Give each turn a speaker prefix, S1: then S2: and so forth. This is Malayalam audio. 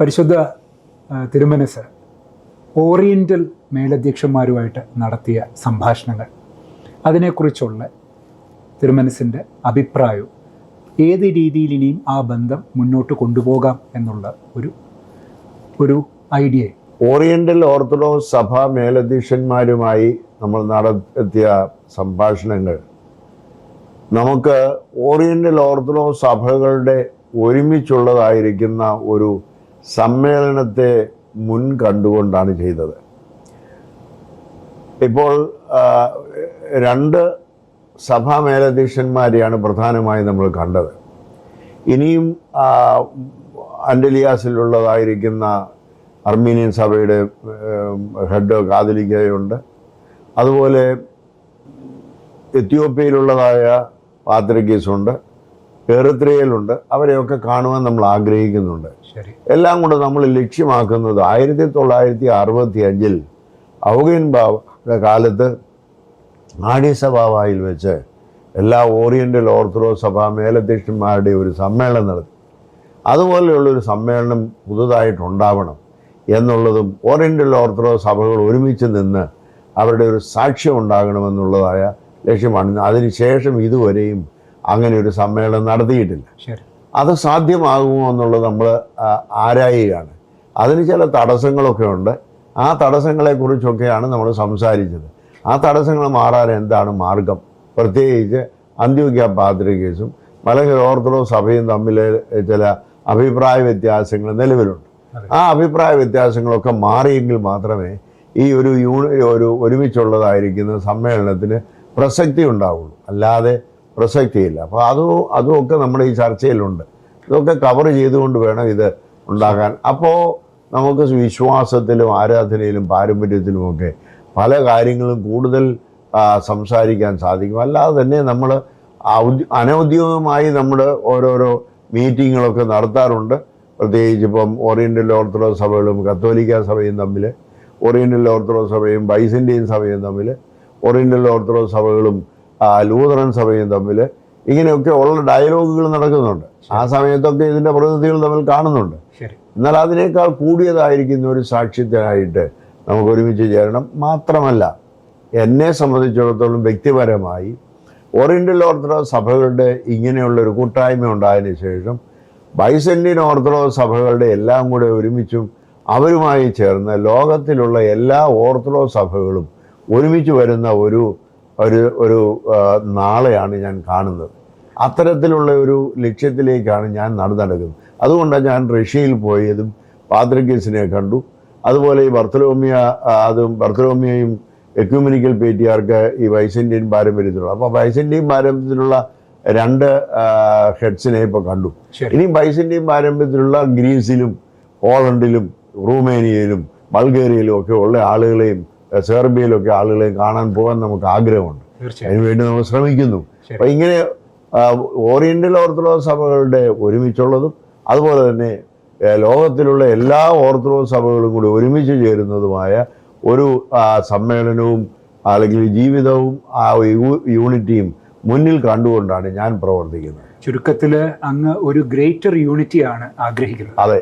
S1: പരിശുദ്ധ തിരുമനസ് ഓറിയന്റൽ മേലധ്യക്ഷന്മാരുമായിട്ട് നടത്തിയ സംഭാഷണങ്ങൾ. അതിനെക്കുറിച്ചുള്ള തിരുമനസിന്റെ അഭിപ്രായവും ഏത് രീതിയിൽ ഇനിയും ആ ബന്ധം മുന്നോട്ട് കൊണ്ടുപോകാം എന്നുള്ള ഒരു ഒരു ഐഡിയ.
S2: ഓറിയന്റൽ ഓർത്തഡോക്സ് സഭ മേലധ്യക്ഷന്മാരുമായി നമ്മൾ നടത്തിയ സംഭാഷണങ്ങൾ. നമുക്ക് ഓറിയന്റൽ ഓർത്തഡോക്സ് സഭകളുടെ ഒരുമിച്ചുള്ളതായിരിക്കുന്ന ഒരു സമ്മേളനത്തെ മുൻ കണ്ടുകൊണ്ടാണ് ചെയ്തത്. ഇപ്പോൾ രണ്ട് സഭാ മേലധ്യക്ഷന്മാരെയാണ് പ്രധാനമായും നമ്മൾ കണ്ടത്. ഇനിയും അൻഡലിയാസിലുള്ളതായിരിക്കുന്ന അർമീനിയൻ സഭയുടെ ഹെഡ് കാതലിക്കയുണ്ട് അതുപോലെ എത്യോപ്യയിലുള്ളതായ പാത്രികീസുണ്ട് എറിത്രയിലുണ്ട് അവരെയൊക്കെ കാണുവാൻ നമ്മൾ ആഗ്രഹിക്കുന്നുണ്ട്. എല്ലാം കൊണ്ട് നമ്മൾ ലക്ഷ്യമാക്കുന്നത് ആയിരത്തി തൊള്ളായിരത്തി അറുപത്തി അഞ്ചിൽ ഔഗൻ ബാബയുടെ കാലത്ത് ആര്യസഭാവായിൽ വെച്ച് എല്ലാ ഓറിയന്റൽ ഓർത്തഡോക്സ് സഭാ മേലധ്യക്ഷന്മാരുടെ ഒരു സമ്മേളനം നടത്തി. അതുപോലെയുള്ളൊരു സമ്മേളനം പുതുതായിട്ടുണ്ടാവണം എന്നുള്ളതും ഓറിയന്റൽ ഓർത്തഡോക്സ് സഭകൾ ഒരുമിച്ച് നിന്ന് അവരുടെ ഒരു സാക്ഷ്യം ഉണ്ടാകണമെന്നുള്ളതായ ലക്ഷ്യമാണ്. അതിനുശേഷം ഇതുവരെയും അങ്ങനെ ഒരു സമ്മേളനം നടത്തിയിട്ടില്ല. അത് സാധ്യമാകുമോ എന്നുള്ളത് നമ്മൾ ആരായുകയാണ്. അതിന് ചില തടസ്സങ്ങളൊക്കെ ഉണ്ട്. ആ തടസ്സങ്ങളെക്കുറിച്ചൊക്കെയാണ് നമ്മൾ സംസാരിച്ചത്. ആ തടസ്സങ്ങൾ മാറാൻ എന്താണ് മാർഗം? പ്രത്യേകിച്ച് അന്ത്യോഗ്യ പാത്രികേസും മലങ്കര ഓർത്തഡോക്സ് സഭയും തമ്മിൽ ചില അഭിപ്രായ വ്യത്യാസങ്ങൾ നിലവിലുണ്ട്. ആ അഭിപ്രായ വ്യത്യാസങ്ങളൊക്കെ മാറിയെങ്കിൽ മാത്രമേ ഈ ഒരു യൂണി ഒരു ഒരുമിച്ചുള്ളതായിരിക്കുന്ന സമ്മേളനത്തിന് പ്രസക്തി ഉണ്ടാവുള്ളൂ. അല്ലാതെ പ്രസക്തിയില്ല അപ്പോൾ അതും അതുമൊക്കെ നമ്മുടെ ഈ ചർച്ചയിലുണ്ട്. ഇതൊക്കെ കവർ ചെയ്തുകൊണ്ട് വേണം ഇത് ഉണ്ടാക്കാൻ. അപ്പോൾ നമുക്ക് വിശ്വാസത്തിലും ആരാധനയിലും പാരമ്പര്യത്തിലും ഒക്കെ പല കാര്യങ്ങളും കൂടുതൽ സംസാരിക്കാൻ സാധിക്കും. അല്ലാതെ തന്നെ നമ്മൾ അനൗദ്യോഗികമായി നമ്മൾ ഓരോരോ മീറ്റിങ്ങുകളൊക്കെ നടത്താറുണ്ട്. പ്രത്യേകിച്ച് ഇപ്പം ഓറിയന്റൽ ഓർത്തഡോക്സ് സഭകളും കത്തോലിക്ക സഭയും തമ്മിൽ ഓറിയന്റൽ ഓർത്തഡോക്സ് സഭയും ബൈസന്റെയും സഭയും തമ്മിൽ ഓറിയന്റൽ ഓർത്തഡോക്സ് സഭകളും ലൂതറൻ സഭയും തമ്മിൽ ഇങ്ങനെയൊക്കെ ഉള്ള ഡയലോഗുകൾ നടക്കുന്നുണ്ട്. ആ സമയത്തൊക്കെ ഇതിന്റെ പ്രതിനിധികൾ തമ്മിൽ കാണുന്നുണ്ട്.
S1: ശരി.
S2: എന്നാൽ അതിനേക്കാൾ കൂടിയതായിരിക്കുന്ന ഒരു സാക്ഷ്യത്തിനായിട്ട് നമുക്ക് ഒരുമിച്ച് ചേരണം. മാത്രമല്ല എന്നെ സംബന്ധിച്ചിടത്തോളം വ്യക്തിപരമായി ഓറിയന്റൽ ഓർത്തഡോക്സ് സഭകളുടെ ഇങ്ങനെയുള്ള ഒരു കൂട്ടായ്മ ഉണ്ടായതിനു ശേഷം ബൈസെൻഡിൻ ഓർത്തഡോക്സ് സഭകളുടെ എല്ലാം കൂടെ ഒരുമിച്ചും അവരുമായി ചേർന്ന് ലോകത്തിലുള്ള എല്ലാ ഓർത്തഡോക്സ് സഭകളും ഒരുമിച്ച് വരുന്ന ഒരു ഒരു ഒരു നാളെയാണ് ഞാൻ കാണുന്നത്. അത്തരത്തിലുള്ള ഒരു ലക്ഷ്യത്തിലേക്കാണ് ഞാൻ നടന്നെടുക്കുന്നത്. അതുകൊണ്ടാണ് ഞാൻ റഷ്യയിൽ പോയതും പാത്രഗീസിനെ കണ്ടു. അതുപോലെ ഈ ബർത്തലോമിയ അതും ബർത്തലോമിയയും എക്യൂമിനിക്കൽ പേറ്റിയാർക്ക് ഈ വൈസന്റിയൻ പാരമ്പര്യത്തിലുള്ള അപ്പോൾ വൈസന്റിയൻ പാരമ്പര്യത്തിലുള്ള രണ്ട് ഹെഡ്സിനെ ഇപ്പോൾ കണ്ടു.
S1: ഇനിയും
S2: ഇനി ബൈസന്റിയൻ പാരമ്പര്യത്തിലുള്ള ഗ്രീസിലും പോളണ്ടിലും റൂമേനിയയിലും ബൾഗേറിയയിലും ഒക്കെ ഉള്ള ആളുകളെയും ഏഹ്, ആളുകളെ കാണാൻ പോകാൻ നമുക്ക് ആഗ്രഹമുണ്ട്. അതിനുവേണ്ടി നമ്മൾ ശ്രമിക്കുന്നു.
S1: ശരി.
S2: അപ്പം ഇങ്ങനെ ഓറിയന്റൽ ഓർത്തഡോക്സ് സഭകളുടെ ഒരുമിച്ചുള്ളതും അതുപോലെ തന്നെ ലോകത്തിലുള്ള എല്ലാ ഓർത്തഡോക്സ് സഭകളും കൂടി ഒരുമിച്ച് ചേരുന്നതുമായ ഒരു സമ്മേളനവും അല്ലെങ്കിൽ ജീവിതവും ആ യൂണിറ്റിയും മുന്നിൽ കണ്ടുകൊണ്ടാണ് ഞാൻ പ്രവർത്തിക്കുന്നത്.
S1: ചുരുക്കത്തിൽ അങ്ങ് ഒരു ഗ്രേറ്റർ യൂണിറ്റിയാണ് ആഗ്രഹിക്കുന്നത്.
S2: അതെ.